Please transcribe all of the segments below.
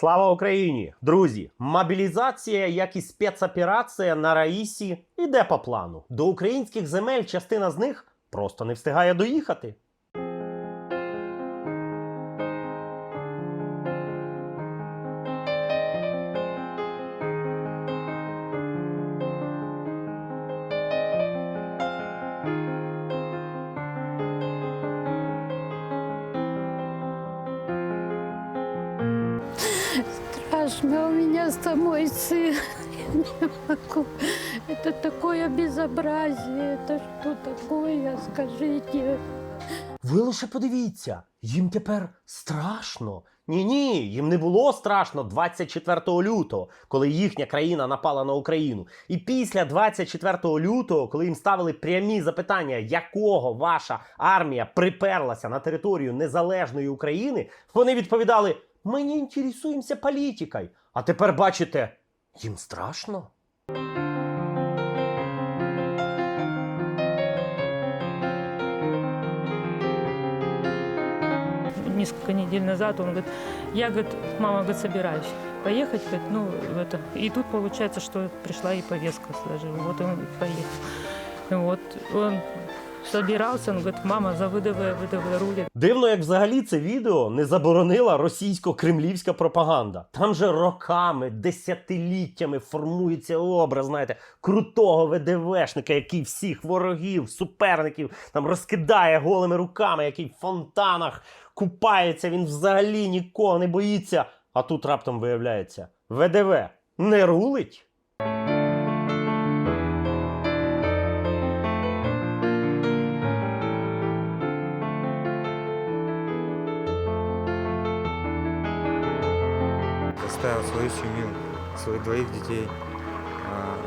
Слава Україні! Друзі! Мобілізація, як і спецоперація на Раїсі, іде по плану. До українських земель частина з них просто не встигає доїхати. Страшно, у меня самой сын. Я не могу. Это такое безобразие. Это что такое, скажите? Ви лише подивіться, їм тепер страшно. Ні, ні, їм не було страшно 24 лютого, коли їхня країна напала на Україну. І після 24 лютого, коли їм ставили прямі запитання, якого ваша армія приперлася на територію незалежної України, вони відповідали: ми не інтересуємося політикою. А тепер бачите, їм страшно. несколько недель назад, он говорит, я, говорит, мама, говорит, собираюсь поехать, говорит, ну, это. И тут получается, что пришла и повестка сложила. Вот он поехал. Вот он собирался, он говорит, мама, за ВДВ, ВДВ рулит. Дивно, як взагалі це відео не заборонила російсько-кремлівська пропаганда. Там же роками, десятиліттями формується образ, знаєте, крутого ВДВшника, який всіх ворогів, суперників там розкидає голими руками, який в фонтанах купається, він взагалі нікого не боїться. А тут раптом виявляється, ВДВ не рулить. оставил свою семью, своих двоих детей, а,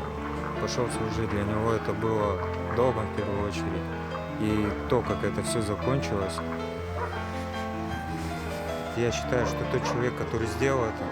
пошел служить. Для него это было долгом в первую очередь. И то, как это все закончилось, я считаю, что тот человек, который сделал это,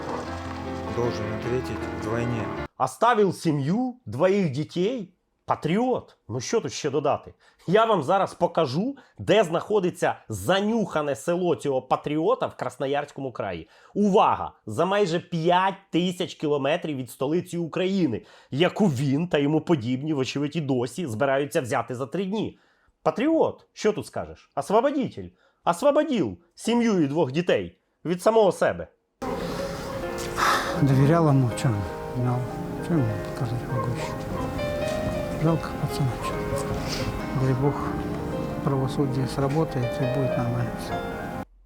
должен ответить вдвойне. Оставив сім'ю, двоїх дітей. Патріот. Ну що тут ще додати? Я вам зараз покажу, де знаходиться занюхане село цього патріота в Красноярському краї. Увага! За майже 5 тисяч кілометрів від столиці України, яку він та йому подібні, вочевидь, і досі збираються взяти за три дні. Патріот, що тут скажеш? Освободитель. Освободив сім'ю і двох дітей від самого себе. Доверял ему, в чем знал, что могу. Жалко пацана. Дай Бог, правосудие сработает и будет нормально.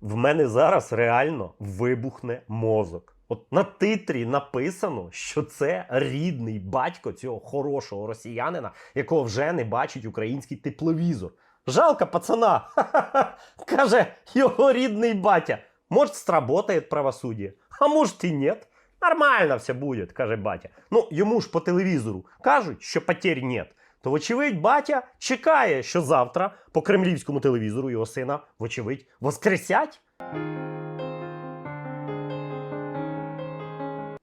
В мене зараз реально вибухне мозок. От на титрі написано, що це рідний батько цього хорошого росіянина, якого вже не бачить український тепловізор. Жалко пацана. Ха-ха-ха. Каже, його рідний батя. Может, сработает правосудие, а может і нет. Нормально все буде, каже батя. Ну, йому ж по телевізору кажуть, що потерь нет. То, вочевидь, батя чекає, що завтра по кремлівському телевізору його сина, вочевидь, воскресять.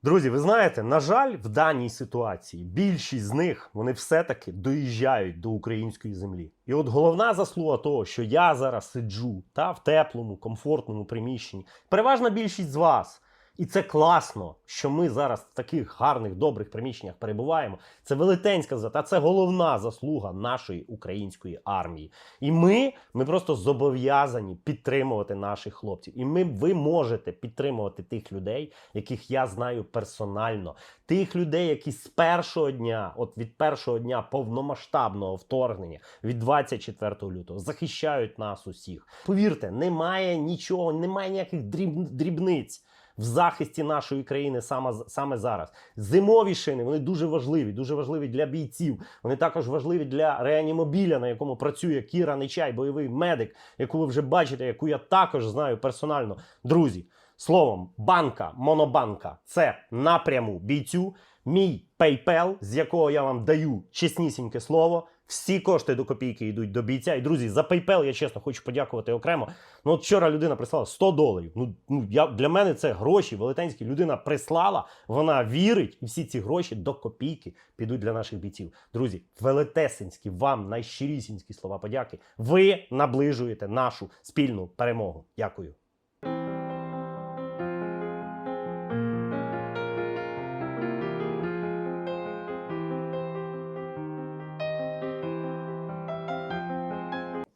Друзі, ви знаєте, на жаль, в даній ситуації більшість з них вони все-таки доїжджають до української землі. І от головна заслуга того, що я зараз сиджу та в теплому, комфортному приміщенні, переважна більшість з вас. І це класно, що ми зараз в таких гарних, добрих приміщеннях перебуваємо. Це велетенська зата, це головна заслуга нашої української армії. І ми, ми просто зобов'язані підтримувати наших хлопців. І ми, ви можете підтримувати тих людей, яких я знаю персонально, тих людей, які з першого дня, от від першого дня повномасштабного вторгнення, від 24 лютого, захищають нас усіх. Повірте, немає нічого, немає ніяких дріб, дрібниць в захисті нашої країни саме, саме зараз. Зимові шини вони дуже важливі, дуже важливі для бійців. Вони також важливі для реанімобіля, на якому працює Кіра Нечай, бойовий медик, яку ви вже бачите, яку я також знаю персонально. Друзі, словом, банка, монобанка це напряму бійцю. Мій PayPal, з якого я вам даю чеснісіньке слово. Всі кошти до копійки йдуть до бійця. І друзі, за PayPal я чесно хочу подякувати окремо. Ну, от вчора людина прислала 100 доларів. Ну, ну я для мене це гроші. Велетенські людина прислала, вона вірить, і всі ці гроші до копійки підуть для наших бійців. Друзі, велетесенські вам найщирісінькі слова подяки. Ви наближуєте нашу спільну перемогу. Дякую.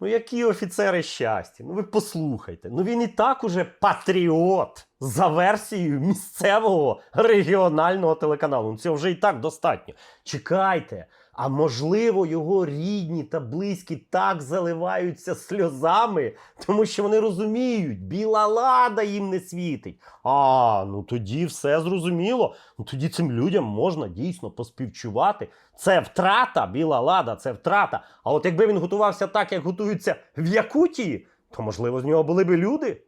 Ну, які офіцери щастя? Ну ви послухайте. Ну він і так уже патріот за версією місцевого регіонального телеканалу. Ну, цього вже і так достатньо. Чекайте. А можливо, його рідні та близькі так заливаються сльозами, тому що вони розуміють, біла лада їм не світить. А, ну тоді все зрозуміло. Ну тоді цим людям можна дійсно поспівчувати. Це втрата, біла лада, це втрата. А от якби він готувався так, як готуються в Якутії, то можливо з нього були би люди.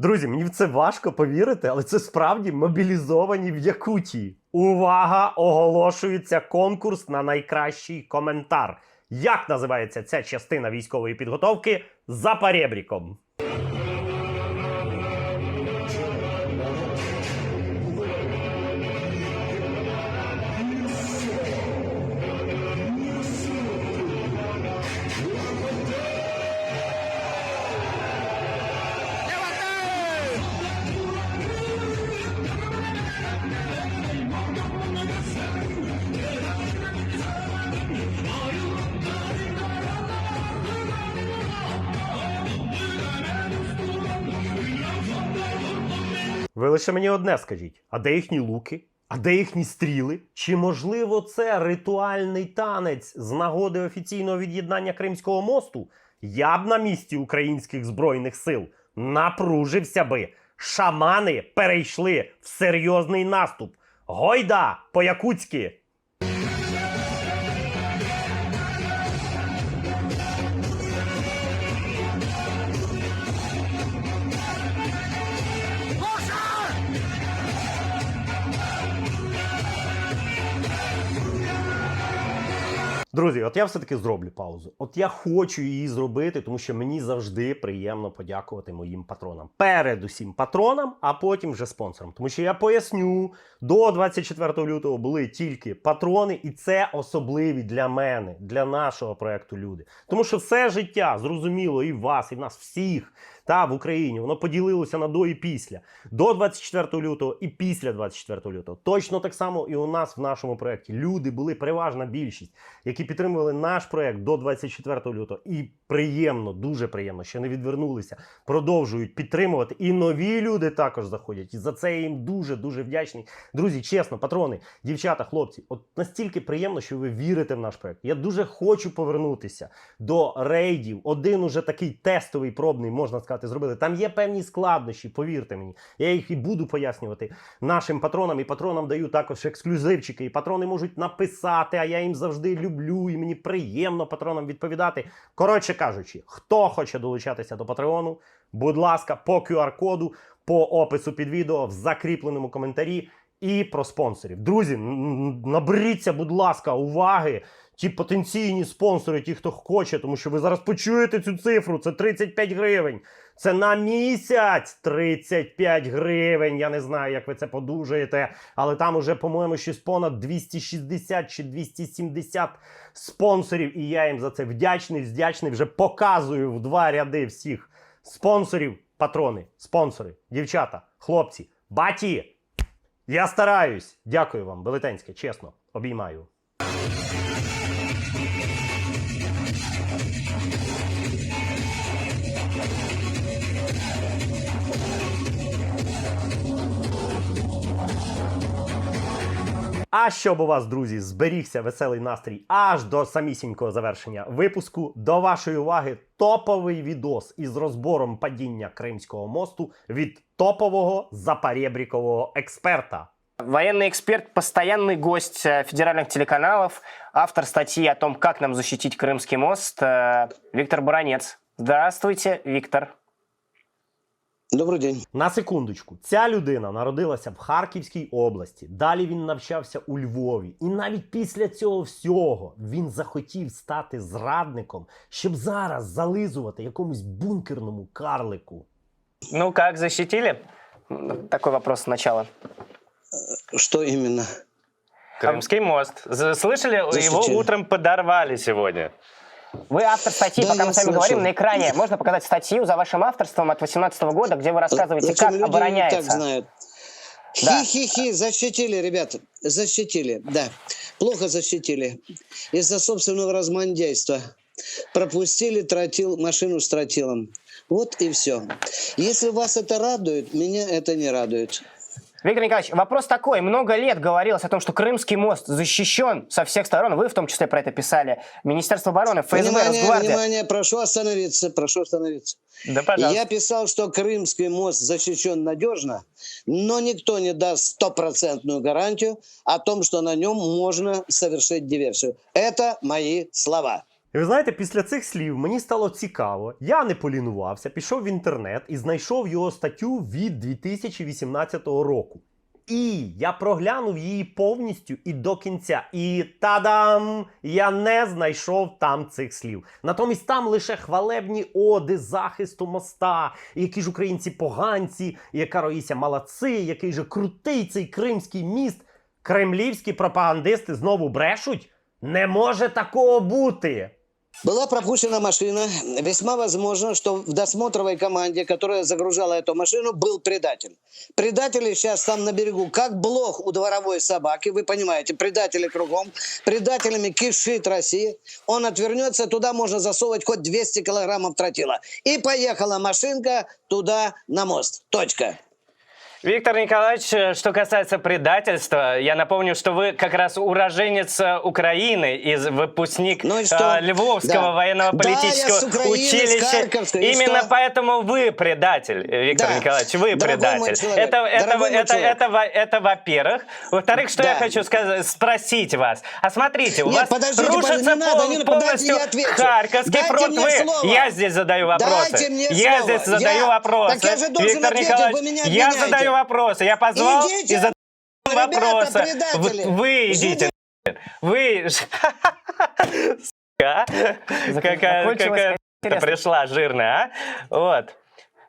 Друзі, мені в це важко повірити, але це справді мобілізовані в Якутії. Увага! Оголошується конкурс на найкращий коментар. Як називається ця частина військової підготовки за перебріком? Лише мені одне скажіть: а де їхні луки? А де їхні стріли? Чи можливо це ритуальний танець з нагоди офіційного від'єднання Кримського мосту? Я б на місці українських збройних сил напружився би. Шамани перейшли в серйозний наступ. Гойда по-якутськи! Друзі, от я все-таки зроблю паузу. От я хочу її зробити, тому що мені завжди приємно подякувати моїм патронам. Передусім патронам, а потім вже спонсорам. Тому що я поясню, до 24 лютого були тільки патрони, і це особливі для мене, для нашого проекту люди. Тому що все життя зрозуміло і вас, і нас всіх. Та в Україні воно поділилося на до і після. До 24 лютого і після 24 лютого. Точно так само і у нас в нашому проєкті. Люди були переважна більшість, які підтримували наш проєкт до 24 лютого. І приємно, дуже приємно, що не відвернулися, продовжують підтримувати. І нові люди також заходять. І за це я їм дуже дуже вдячний. Друзі, чесно, патрони, дівчата, хлопці, от настільки приємно, що ви вірите в наш проєкт. Я дуже хочу повернутися до рейдів. Один уже такий тестовий пробний, можна сказати, зробили. Там є певні складнощі, повірте мені. Я їх і буду пояснювати нашим патронам. І патронам даю також ексклюзивчики. І патрони можуть написати, а я їм завжди люблю, і мені приємно патронам відповідати. Коротше кажучи, хто хоче долучатися до Патреону, будь ласка, по QR-коду, по опису під відео, в закріпленому коментарі. І про спонсорів. Друзі, наберіться, будь ласка, уваги. Ті потенційні спонсори, ті, хто хоче, тому що ви зараз почуєте цю цифру. Це 35 гривень. Це на місяць 35 гривень. Я не знаю, як ви це подужаєте, але там уже, по-моєму, щось понад 260 чи 270 спонсорів. І я їм за це вдячний, вдячний. Вже показую в два ряди всіх спонсорів, патрони, спонсори, дівчата, хлопці, баті. Я стараюсь. Дякую вам, велетенське, чесно. Обіймаю. А щоб у вас, друзі, зберігся веселий настрій аж до самісінького завершення випуску. До вашої уваги топовий відос із розбором падіння Кримського мосту від топового запарєбрікового експерта. Военный эксперт, постоянный гость э, федеральных телеканалов, автор статьи о том, как нам защитить Крымский мост, э, Виктор Буранец. Здравствуйте, Виктор. Добрий день. На секундочку, ця людина народилася в Харківській області. Далі він навчався у Львові. І навіть після цього всього він захотів стати зрадником, щоб зараз зализувати якомусь бункерному карлику. Ну как, защитили? М, Такой вопрос сначала. Что именно? Крымский мост. З- Слышали, Защитили. утром подорвали сегодня. Вы автор статьи, Да, пока мы с вами говорим, на экране можно показать статью за вашим авторством от 2018 года, где вы рассказываете, Зачем как люди и так обороняется. знают. Да. Хи-хи-хи, защитили, ребята, защитили, да. Плохо защитили. Из-за собственного размандейства. Пропустили тротил, машину с тротилом. Вот и все. Если вас это радует, меня это не радует. Виктор Николаевич, вопрос такой. Много лет говорилось о том, что Крымский мост защищен со всех сторон. Вы в том числе про это писали. Министерство обороны, ФСБ, внимание, Росгвардия. внимание, прошу остановиться, прошу остановиться. Да, пожалуйста. Я писал, что Крымский мост защищен надежно, но никто не даст стопроцентную гарантию о том, что на нем можно совершить диверсию. Это мои слова. Ви знаєте, після цих слів мені стало цікаво. Я не полінувався, пішов в інтернет і знайшов його статтю від 2018 року. І я проглянув її повністю і до кінця. І та-дам! Я не знайшов там цих слів. Натомість там лише хвалебні оди захисту моста, які ж українці поганці, яка Роїся молодці, який же крутий цей кримський міст. Кремлівські пропагандисти знову брешуть? Не може такого бути. Была пропущена машина. Весьма возможно, что в досмотровой команде, которая загружала эту машину, был предатель. Предатели сейчас там на берегу, как блох у дворовой собаки, вы понимаете, предатели кругом. Предателями кишит Россия. Он отвернется, туда можно засовывать хоть 200 килограммов тротила. И поехала машинка туда на мост. Точка. Виктор Николаевич, э, что касается предательства, я напомню, что вы как раз уроженец э, Украины, из выпускник Ну э, что? Львовского Да. военно-политического Да, Украины, училища. Именно что? поэтому вы предатель, Виктор Да. Николаевич, вы Дорогой предатель. человек, это, это, это, это, во- это во-первых. Во-вторых, что Да. я хочу сказать, спросить вас. А смотрите, у Нет, вас подождите, рушится не надо, пол- не надо, полностью подайте, я отвечу. Харьковский Дайте фронт. Вы, слово. я здесь задаю вопросы. Я слово. здесь задаю Я- вопросы. Так я же должен Виктор ответить, Николаевич, вы меня я обвиняете. Задаю вопросы. Я позвал Идите, и задаю ребята, вопросы. предатели. Вы, вы идите. Вы... Сука. Какая, какая пришла жирная, а? Вот.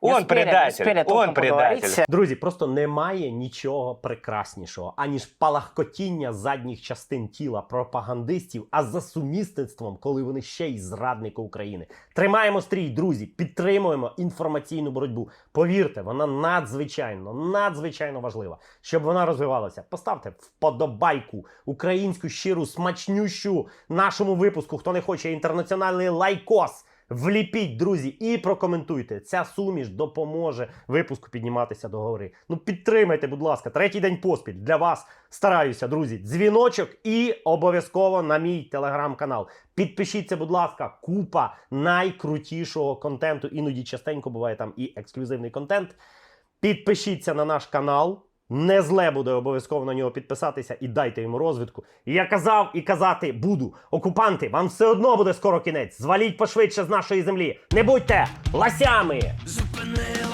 Он предатель. Он предатель. Друзі, просто немає нічого прекраснішого, аніж палахкотіння задніх частин тіла пропагандистів, а за сумісництвом, коли вони ще й зрадники України. Тримаємо стрій, друзі, підтримуємо інформаційну боротьбу. Повірте, вона надзвичайно, надзвичайно важлива. Щоб вона розвивалася, поставте вподобайку українську щиру, смачнющу нашому випуску. Хто не хоче інтернаціональний лайкос. Вліпіть, друзі, і прокоментуйте. Ця суміш допоможе випуску підніматися до гори. Ну підтримайте, будь ласка, третій день поспіль для вас стараюся, друзі. Дзвіночок і обов'язково на мій телеграм-канал. Підпишіться, будь ласка, купа найкрутішого контенту. Іноді частенько буває там і ексклюзивний контент. Підпишіться на наш канал. Не зле буде обов'язково на нього підписатися і дайте йому розвідку. І я казав і казати буду. Окупанти, вам все одно буде скоро кінець. Зваліть пошвидше з нашої землі. Не будьте ласями! Зупини